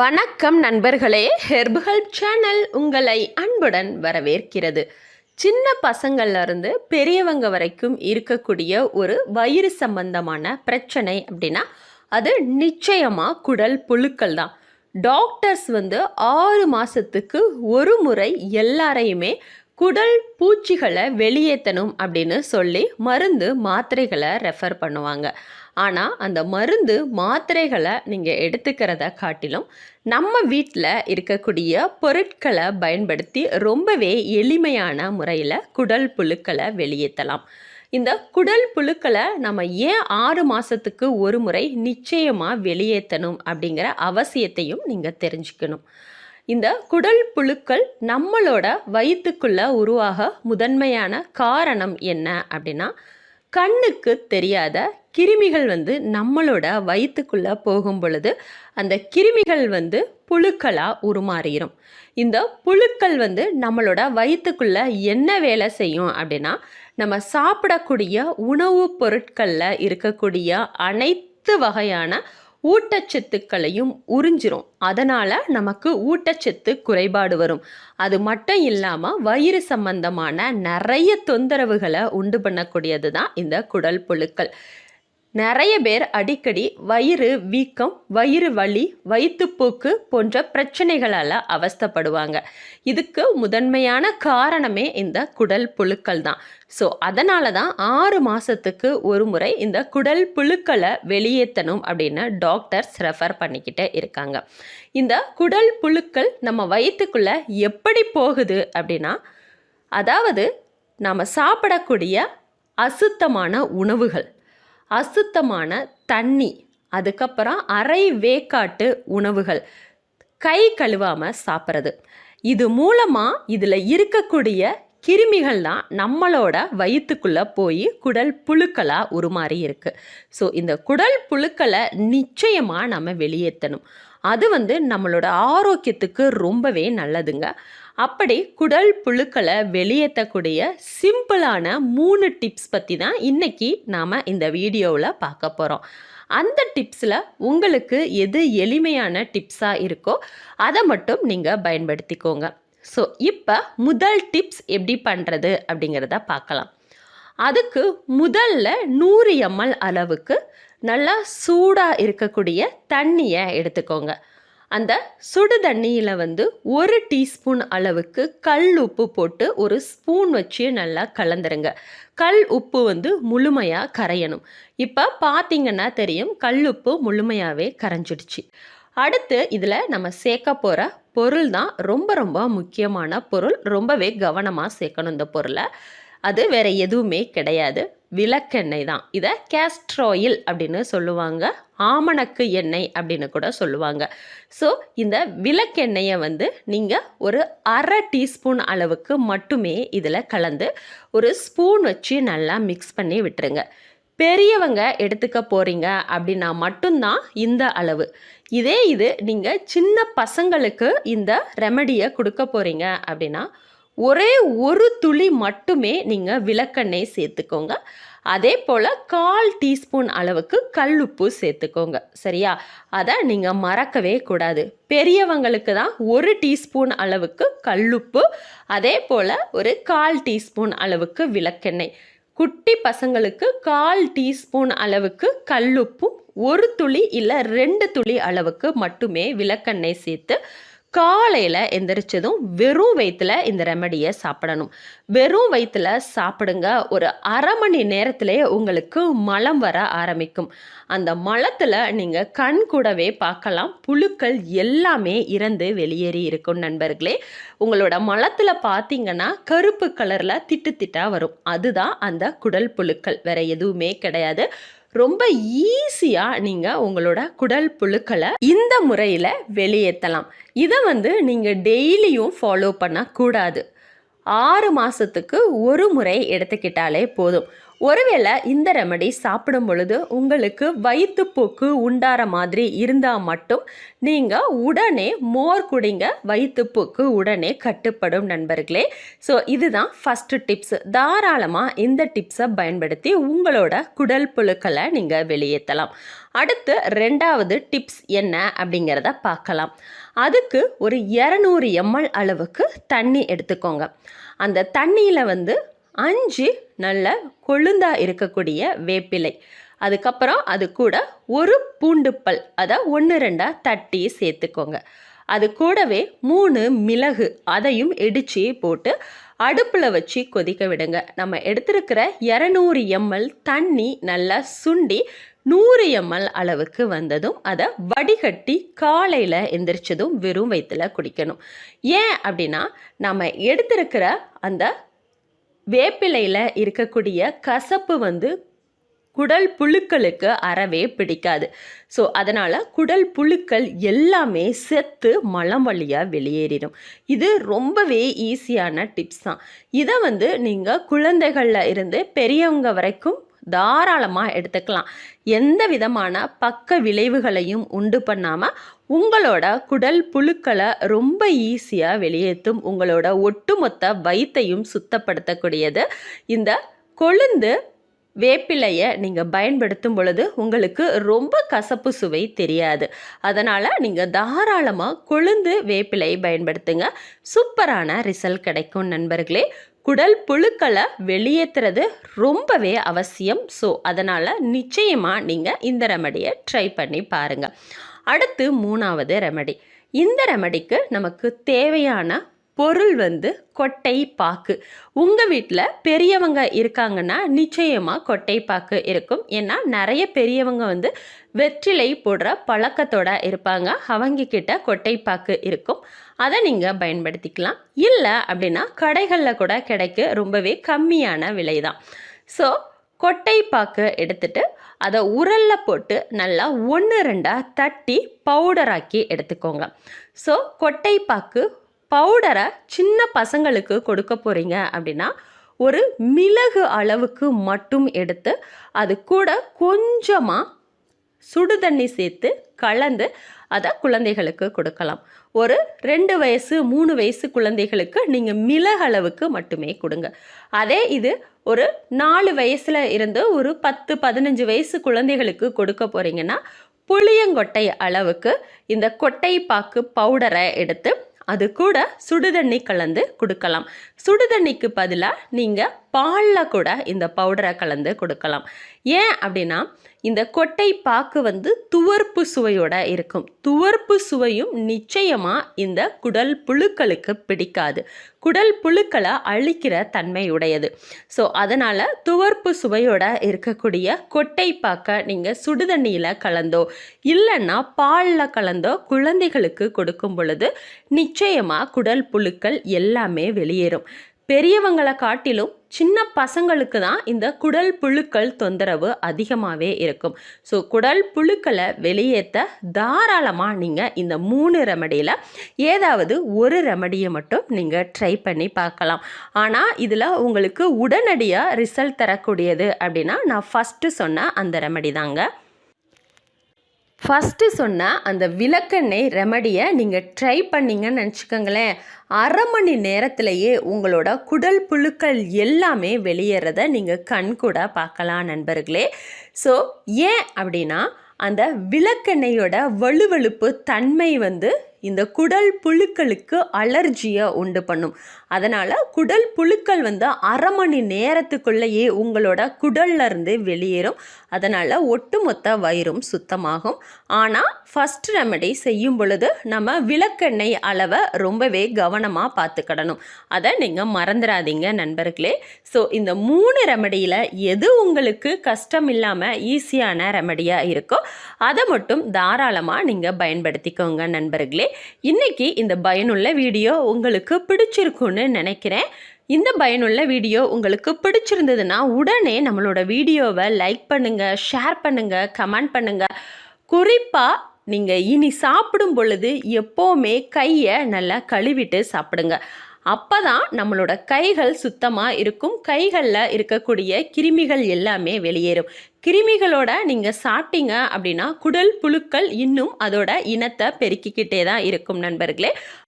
வணக்கம் நண்பர்களே herbal channel உங்களை அன்புடன் வரவேற்கிறது. சின்ன பசங்கள்லேருந்து பெரியவங்க வரைக்கும் இருக்கக்கூடிய ஒரு வயிறு சம்பந்தமான பிரச்சனை அப்படின்னா அது நிச்சயமாக குடல் புழுக்கள் தான். டாக்டர்ஸ் வந்து ஆறு மாதத்துக்கு ஒரு முறை எல்லாரையுமே குடல் பூச்சிகளை வெளியேற்றணும் அப்படின்னு சொல்லி மருந்து மாத்திரைகளை ரெஃபர் பண்ணுவாங்க. ஆனால் அந்த மருந்து மாத்திரைகளை நீங்கள் எடுத்துக்கிறத காட்டிலும் நம்ம வீட்டில் இருக்கக்கூடிய பொருட்களை பயன்படுத்தி ரொம்பவே எளிமையான முறையில் குடல் புழுக்களை வெளியேற்றலாம் இந்த குடல் புழுக்களை நம்ம ஏன் ஆறு மாதத்துக்கு ஒரு முறை நிச்சயமாக வெளியேற்றணும் அப்படிங்கிற அவசியத்தையும் நீங்கள் தெரிஞ்சுக்கணும். இந்த குடல் புழுக்கள் நம்மளோட வயிற்றுக்குள்ளே உருவாக முதன்மையான காரணம் என்ன அப்படின்னா கண்ணுக்கு தெரியாத கிருமிகள் வந்து நம்மளோட வயிற்றுக்குள்ளே போகும் பொழுது அந்த கிருமிகள் வந்து புழுக்களாக உருமாறிடும் இந்த புழுக்கள் வந்து நம்மளோட வயிற்றுக்குள்ளே என்ன வேலை செய்யும் அப்படின்னா நம்ம சாப்பிடக்கூடிய உணவுப் பொருட்களில் இருக்கக்கூடிய அனைத்து வகையான ஊட்டச்சத்துக்களையும் உறிஞ்சிரும். அதனால் நமக்கு ஊட்டச்சத்து குறைபாடு வரும். அது மட்டும் இல்லாமல் வயிறு சம்பந்தமான நிறைய தொந்தரவுகளை உண்டு பண்ணக்கூடியது தான் இந்த குடல் புழுக்கள். நிறைய பேர் அடிக்கடி வயிறு வீக்கம் வயிறு வலி வயிற்றுப்போக்கு போன்ற பிரச்சனைகளால் அவஸ்தைப்படுவாங்க. இதுக்கு முதன்மையான காரணமே இந்த குடல் புழுக்கள் தான். ஸோ அதனால தான் ஆறு மாதத்துக்கு ஒரு முறை இந்த குடல் புழுக்களை வெளியேற்றணும் அப்படின்னு டாக்டர்ஸ் ரெஃபர் பண்ணிக்கிட்டே இருக்காங்க. இந்த குடல் புழுக்கள் நம்ம வயிற்றுக்குள்ளே எப்படி போகுது அப்படின்னா அதாவது நாம் சாப்பிடக்கூடிய அசுத்தமான உணவுகள் அசுத்தமான தண்ணி அதுக்கப்புறம் அரை வேக்காட்டு உணவுகள். கை கழுவாமல் சாப்பிட்றது. இது மூலமாக இதில் இருக்கக்கூடிய கிருமிகள் தான் நம்மளோட வயிற்றுக்குள்ளே போய் குடல் புழுக்களாக உருமாறி இருக்குது ஸோ இந்த குடல் புழுக்களை நிச்சயமாக நம்ம வெளியேற்றணும் அது வந்து நம்மளோட ஆரோக்கியத்துக்கு ரொம்பவே நல்லதுங்க. அப்படி குடல் புழுக்களை வெளியேற்றக்கூடிய சிம்பிளான மூணு டிப்ஸ் பற்றி தான் இன்றைக்கி நாம் இந்த வீடியோவில் பார்க்க போகிறோம் அந்த டிப்ஸில் உங்களுக்கு எது எளிமையான டிப்ஸாக இருக்கோ அதை மட்டும் நீங்கள் பயன்படுத்திக்கோங்க. ஸோ இப்போ முதல் டிப்ஸ் எப்படி பண்ணுறது அப்படிங்கிறத பார்க்கலாம். அதுக்கு முதல்ல நூறு எம்எல் அளவுக்கு நல்லா சூடாக இருக்கக்கூடிய தண்ணியை எடுத்துக்கோங்க. அந்த சுடு தண்ணியில் வந்து ஒரு டீஸ்பூன் அளவுக்கு கல் உப்பு போட்டு ஒரு ஸ்பூன் வச்சு நல்லா கலந்துருங்க. கல் உப்பு வந்து முழுமையாக கரையணும். இப்போ பார்த்தீங்கன்னா தெரியும் கல் உப்பு முழுமையாகவே கரைஞ்சிடுச்சு. அடுத்து இதில் நம்ம சேர்க்க போகிற பொருள் தான் ரொம்ப ரொம்ப முக்கியமான பொருள். ரொம்பவே கவனமாக சேர்க்கணும் இந்த பொருளை. அது வேறு எதுவுமே கிடையாது. விளக்கெண்ணெய் தான். இதை கேஸ்ட்ராயில் அப்படின்னு சொல்லுவாங்க. ஆமணக்கு எண்ணெய் அப்படின்னு கூட சொல்லுவாங்க. ஸோ இந்த விளக்கெண்ணெயை வந்து நீங்கள் ஒரு அரை டீஸ்பூன் அளவுக்கு மட்டுமே இதில் கலந்து ஒரு ஸ்பூன் வச்சு நல்லா மிக்ஸ் பண்ணி விட்டுருங்க. பெரியவங்க எடுத்துக்க போகிறீங்க அப்படின்னா மட்டும்தான் இந்த அளவு. இதே இது நீங்கள் சின்ன பசங்களுக்கு இந்த ரெமடியை கொடுக்க போகிறீங்க அப்படின்னா ஒரே ஒரு துளி மட்டுமே நீங்கள் விளக்கெண்ணெய் சேர்த்துக்கோங்க. அதே போல் கால் டீஸ்பூன் அளவுக்கு கல்லுப்பு சேர்த்துக்கோங்க. சரியா? அதை நீங்கள் மறக்கவே கூடாது. பெரியவங்களுக்கு தான் ஒரு டீஸ்பூன் அளவுக்கு கல்லுப்பு அதே போல் ஒரு கால் டீஸ்பூன் அளவுக்கு விளக்கெண்ணெய். குட்டி பசங்களுக்கு கால் டீஸ்பூன் அளவுக்கு கல்லுப்பும் ஒரு துளி இல்லை ரெண்டு துளி அளவுக்கு மட்டுமே விளக்கெண்ணெய் சேர்த்து காலையில் எந்திரிச்சதும் வெறும் வயிற்றுல இந்த ரெமடியை சாப்பிடணும். வெறும் வயிற்றுல சாப்பிடுங்க. ஒரு அரை மணி நேரத்திலேயே உங்களுக்கு மலம் வர ஆரம்பிக்கும். அந்த மலத்தில் நீங்கள் கண் கூடவே பார்க்கலாம். புழுக்கள் எல்லாமே இறந்து வெளியேறி இருக்கும் நண்பர்களே. உங்களோட மலத்தில் பார்த்தீங்கன்னா கருப்பு கலரில் திட்டு திட்டாக வரும். அதுதான் அந்த குடல் புழுக்கள். வேற எதுவுமே கிடையாது. ரொம்ப ஈஸியாக நீங்கள் உங்களோட குடல் புழுக்களை இந்த முறையில் வெளியேற்றலாம் இதை வந்து நீங்கள் டெய்லியும் ஃபாலோ பண்ணக்கூடாது. ஆறு மாதத்துக்கு ஒரு முறை எடுத்துக்கிட்டாலே போதும். ஒருவேளை இந்த ரெமடி சாப்பிடும் பொழுது உங்களுக்கு வயிற்றுப்போக்கு உண்டார மாதிரி இருந்தால் மட்டும் நீங்கள் உடனே மோர் குடிங்க வயிற்றுப்போக்கு உடனே கட்டுப்படும் நண்பர்களே. ஸோ இதுதான் ஃபஸ்ட்டு டிப்ஸ் தாராளமாக இந்த டிப்ஸை பயன்படுத்தி உங்களோட குடல் புழுக்களை நீங்கள் வெளியேற்றலாம் அடுத்து ரெண்டாவது டிப்ஸ் என்ன அப்படிங்கிறத பார்க்கலாம். அதுக்கு ஒரு இரநூறு எம்எல் அளவுக்கு தண்ணி எடுத்துக்கோங்க. அந்த தண்ணியில் வந்து அஞ்சு நல்ல கொழுந்தா இருக்கக்கூடிய வேப்பிலை. அதுக்கப்புறம் அது கூட ஒரு பூண்டுப்பல் அதை ஒன்று ரெண்டாக தட்டி சேர்த்துக்கோங்க. அது கூடவே மூணு மிளகு அதையும் இடித்து போட்டு அடுப்பில் வச்சு கொதிக்க விடுங்க. நம்ம எடுத்திருக்கிற இரநூறு எம்எல் தண்ணி நல்லா சுண்டி நூறு எம்எல் அளவுக்கு வந்ததும் அதை வடிகட்டி காலையில் எந்திரிச்சதும் வெறும் வயிற்றில் குடிக்கணும். ஏன் அப்படின்னா நம்ம எடுத்திருக்கிற அந்த வேப்பிலையில் இருக்கக்கூடிய கசப்பு வந்து குடல் புழுக்களுக்கு அறவே பிடிக்காது. ஸோ அதனால் குடல் புழுக்கள் எல்லாமே செத்து மலம் வழியாக வெளியேறிடும். இது ரொம்பவே ஈஸியான டிப்ஸ் தான். இதை வந்து நீங்கள் குழந்தைகளில் இருந்து பெரியவங்க வரைக்கும் தாராளமாக எடுத்துக்கலாம். எந்த விதமான பக்க விளைவுகளையும் உண்டு பண்ணாமல் உங்களோட குடல் புழுக்களை ரொம்ப ஈஸியாக வெளியேற்றும் உங்களோட ஒட்டுமொத்த வயிற்றையும் சுத்தப்படுத்தக்கூடியது. இந்த கொழுந்து வேப்பிலையை நீங்கள் பயன்படுத்தும் பொழுது உங்களுக்கு ரொம்ப கசப்பு சுவை தெரியாது. அதனால் நீங்கள் தாராளமாக கொழுந்து வேப்பிலையை பயன்படுத்துங்க. சூப்பரான ரிசல்ட் கிடைக்கும் நண்பர்களே. குடல் புழுக்களை வெளியேற்றுறது ரொம்பவே அவசியம். ஸோ அதனால் நிச்சயமாக நீங்கள் இந்த ரெமடியை ட்ரை பண்ணி பாருங்கள் அடுத்து மூணாவது ரெமடி இந்த ரெமடிக்கு நமக்கு தேவையான பொருள் வந்து கொட்டை பாக்கு. உங்கள் வீட்டில் பெரியவங்க இருக்காங்கன்னா நிச்சயமாக கொட்டை பாக்கு இருக்கும். ஏன்னா நிறைய பெரியவங்க வந்து வெற்றிலை போடுற பழக்கத்தோட இருப்பாங்க. அவங்க கிட்ட கொட்டை பாக்கு இருக்கும். அதை நீங்கள் பயன்படுத்திக்கலாம். இல்லை அப்படின்னா கடைகளில் கூட கிடைக்க ரொம்பவே கம்மியான விலை தான் ஸோ கொட்டை பாக்கு எடுத்துட்டு அதை உரலில் போட்டு நல்லா ஒன்று ரெண்டாக தட்டி பவுடராக்கி எடுத்துக்கோங்க. ஸோ கொட்டை பாக்கு பவுடரை சின்ன பசங்களுக்கு கொடுக்க போகிறீங்க அப்படின்னா ஒரு மிளகு அளவுக்கு மட்டும் எடுத்து அது கூட கொஞ்சமாக சுடு தண்ணி சேர்த்து கலந்து அதை குழந்தைகளுக்கு கொடுக்கலாம். ஒரு ரெண்டு வயசு மூணு வயசு குழந்தைகளுக்கு நீங்கள் மிளகளவுக்கு மட்டுமே கொடுங்க. அதே இது ஒரு நாலு வயசில் இருந்து ஒரு பத்து பதினஞ்சு வயசு குழந்தைகளுக்கு கொடுக்க போகிறீங்கன்னா புளியங்கொட்டை அளவுக்கு இந்த கொட்டை பாக்கு பவுடரை எடுத்து அது கூட சுடுதண்ணி கலந்து கொடுக்கலாம். சுடுதண்ணிக்கு பதிலாக நீங்கள் பாலில் கூட இந்த பவுடரை கலந்து கொடுக்கலாம். ஏன் அப்படின்னா இந்த கொட்டை பாக்கு வந்து துவர்ப்பு சுவையோட இருக்கும். துவர்ப்பு சுவையும் நிச்சயமாக இந்த குடல் புழுக்களுக்கு பிடிக்காது. குடல் புழுக்களை அழிக்கிற தன்மை உடையது ஸோ அதனால் துவர்ப்பு சுவையோட இருக்கக்கூடிய கொட்டை பாக்கை நீங்கள் சுடுதண்ணியில் கலந்தோ இல்லைன்னா பாலில் கலந்தோ குழந்தைகளுக்கு கொடுக்கும் பொழுது நிச்சயமாக குடல் புழுக்கள் எல்லாமே வெளியேறும். பெரியவங்களை காட்டிலும் சின்ன பசங்களுக்கு தான் இந்த குடல் புழுக்கள் தொந்தரவு அதிகமாகவே இருக்கும். ஸோ குடல் புழுக்களை வெளியேற்ற தாராளமாக நீங்கள் இந்த மூணு ரெமடியில் ஏதாவது ஒரு ரெமடியை மட்டும் நீங்கள் ட்ரை பண்ணி பார்க்கலாம். ஆனால் இதில் உங்களுக்கு உடனடியாக ரிசல்ட் தரக்கூடியது அப்படின்னா நான் ஃபஸ்ட்டு சொன்ன அந்த ரெமடி தாங்க. ஃபஸ்ட்டு சொன்ன அந்த விளக்கெண்ணெய் ரெமடியை நீங்கள் ட்ரை பண்ணிங்கன்னு நினச்சிக்கோங்களேன். அரை மணி நேரத்திலேயே உங்களோட குடல் புழுக்கள் எல்லாமே வெளியேறத நீங்கள் கண் கூட பார்க்கலாம் நண்பர்களே. ஸோ ஏன் அப்படின்னா அந்த விளக்கெண்ணெயோட வலுவழுப்பு தன்மை வந்து இந்த குடல் புழுக்களுக்கு அலர்ஜியை உண்டு பண்ணும். அதனால் குடல் புழுக்கள் வந்து அரை மணி நேரத்துக்குள்ளேயே உங்களோட குடல்ல இருந்து வெளியேறும். அதனால் ஒட்டுமொத்த வயிறும் சுத்தமாகும். ஆனால் ஃபஸ்ட் ரெமடி செய்யும் பொழுது நம்ம விளக்கெண்ணெய் அளவை ரொம்பவே கவனமாக பார்த்துக்கிடணும். அதை நீங்கள் மறந்துடாதீங்க நண்பர்களே. ஸோ இந்த மூணு ரெமடியில் எது உங்களுக்கு கஷ்டம் இல்லாமல் ஈஸியான ரெமடியாக இருக்கோ அதை மட்டும் தாராளமாக நீங்கள் பயன்படுத்திக்கோங்க நண்பர்களே. இன்னைக்கு இந்த பயனுள்ள வீடியோ உங்களுக்கு பிடிச்சிருக்குன்னு நினைக்கிறேன். இந்த பயனுள்ள வீடியோ உங்களுக்கு பிடிச்சிருந்ததுன்னா உடனே நம்மளோட வீடியோவை லைக் பண்ணுங்கள் ஷேர் பண்ணுங்கள் கமெண்ட் பண்ணுங்கள் குறிப்பாக நீங்கள் இனி சாப்பிடும் பொழுது எப்போவுமே கையை நல்லா கழுவிட்டு சாப்பிடுங்க. அப்போ தான் நம்மளோட கைகள் சுத்தமாக இருக்கும். கைகளில் இருக்கக்கூடிய கிருமிகள் எல்லாமே வெளியேறும். கிருமிகளோட நீங்கள் சாப்பிட்டீங்க அப்படின்னா குடல் புழுக்கள் இன்னும் அதோட இனத்தை பெருக்கிக்கிட்டே தான் இருக்கும் நண்பர்களே.